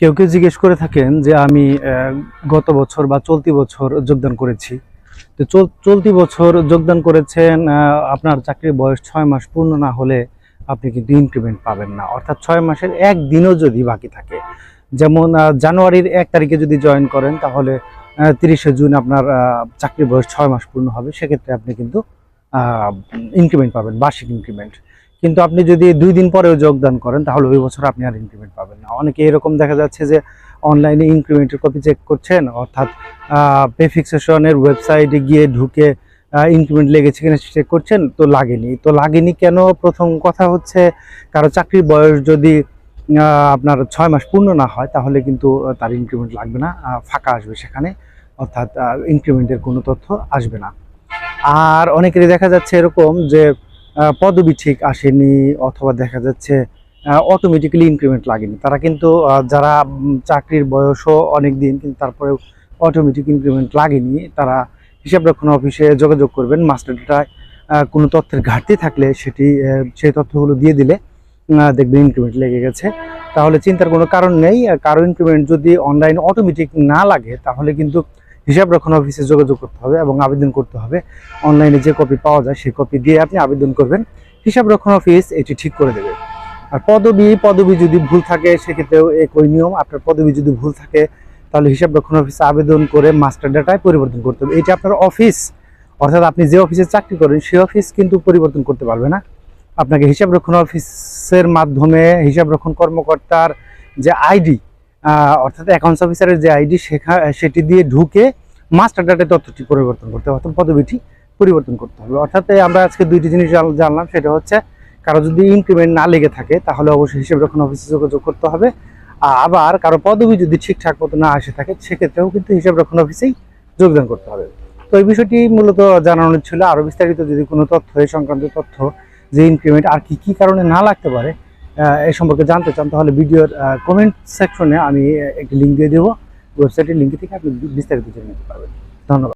কেউ কেউ জিজ্ঞেস করে থাকেন যে আমি গত বছর বা চলতি বছর যোগদান করেছি। তো চল- চলতি বছর যোগদান করেছেন আপনার চাকরির বয়স ছয় মাস পূর্ণ না হলে আপনি কিন্তু ইনক্রিমেন্ট পাবেন না। অর্থাৎ ছয় মাসের একদিনও যদি বাকি থাকে। যেমন জানুয়ারির এক তারিখে যদি জয়েন করেন, তাহলে তিরিশে জুন আপনার চাকরির বয়স ছয় মাস পূর্ণ হবে। সেক্ষেত্রে আপনি কিন্তু ইনক্রিমেন্ট পাবেন, বার্ষিক ইনক্রিমেন্ট কিন্তু আপনি যদি দুই দিন পরেও যোগদান করেন, তাহলে ওই বছর আপনি আর ইনক্রিমেন্ট পাবেন না। অনেকে এরকম দেখা যাচ্ছে যে অনলাইনে ইনক্রিমেন্টের কপি চেক করছেন, অর্থাৎ পে ফিক্সেশনের ওয়েবসাইটে গিয়ে ঢুকে ইনক্রিমেন্ট লেগেছে কিনা চেক করছেন, তো লাগেনি। তো লাগেনি কেন? প্রথম কথা হচ্ছে, কারও চাকরির বয়স যদি আপনার ছয় মাস পূর্ণ না হয়, তাহলে কিন্তু তার ইনক্রিমেন্ট লাগবে না ফাঁকা আসবে সেখানে, অর্থাৎ ইনক্রিমেন্টের কোনো তথ্য আসবে না। আর অনেকেরই দেখা যাচ্ছে এরকম যে পদবি ঠিক আসেনি অথবা দেখা যাচ্ছে অটোমেটিক্যালি ইনক্রিমেন্ট লাগেনি। তারা কিন্তু যারা চাকরির বয়সও অনেক দিন, কিন্তু তারপরেও অটোমেটিক ইনক্রিমেন্ট লাগেনি, তারা হিসাব রক্ষণ অফিসে যোগাযোগ করবেন। মাস্টার ডেটায় কোনো তথ্যের ঘাটতি থাকলে সেটি সেই তথ্যগুলো দিয়ে দিলে দেখবেন ইনক্রিমেন্ট লেগে গেছে। তাহলে চিন্তার কোনো কারণ নেই। কারও ইনক্রিমেন্ট যদি অনলাইন অটোমেটিক না লাগে, তাহলে কিন্তু হিসাব রক্ষণ অফিসে যোগাযোগ করতে হবে এবং আবেদন করতে হবে। অনলাইনে যে কপি পাওয়া যায়, সেই কপি দিয়ে আপনি আবেদন করবেন। হিসাব রক্ষণ অফিস এটি ঠিক করে দেবে। আর পদবি পদবি যদি ভুল থাকে, সেক্ষেত্রেও একই নিয়ম। আপনার পদবি যদি ভুল থাকে, তাহলে হিসাব রক্ষণ অফিসে আবেদন করে মাস্টার ডাটায় পরিবর্তন করতে হবে। এটি আপনার অফিস অর্থাৎ আপনি যে অফিসে চাকরি করেন, সেই অফিস কিন্তু পরিবর্তন করতে পারবে না। আপনাকে হিসাব রক্ষণ অফিসের মাধ্যমে হিসাব রক্ষণ কর্মকর্তার যে আইডি অর্থাৎ অ্যাকাউন্টস অফিসারের যে আইডি শেখা, সেটি দিয়ে ঢুকে মাস্টার ডাটায় তথ্যটি পরিবর্তন করতে হবে, অর্থাৎ পদবিটি পরিবর্তন করতে হবে। অর্থাৎ আমরা আজকে দুইটি জিনিস জানলাম, সেটা হচ্ছে কারও যদি ইনক্রিমেন্ট না লেগে থাকে, তাহলে অবশ্যই হিসাব রক্ষণ অফিসে যোগাযোগ করতে হবে। আবার কারও পদবি যদি ঠিকঠাক মতো না আসে থাকে, সেক্ষেত্রেও কিন্তু হিসাব রক্ষণ অফিসেই যোগদান করতে হবে। তো এই বিষয়টি মূলত জানানোর ছিল। আরও বিস্তারিত যদি কোনো তথ্য, এই সংক্রান্ত তথ্য, যে ইনক্রিমেন্ট আর কি কি কারণে না লাগতে পারে এই সম্পর্কে জানতে চান, তাহলে ভিডিওর কমেন্ট সেকশনে আমি একটি লিঙ্ক দিয়ে দেবো। ওয়েবসাইটের লিঙ্ক থেকে আপনি বিস্তারিত জেনে নিতে পারবেন। ধন্যবাদ।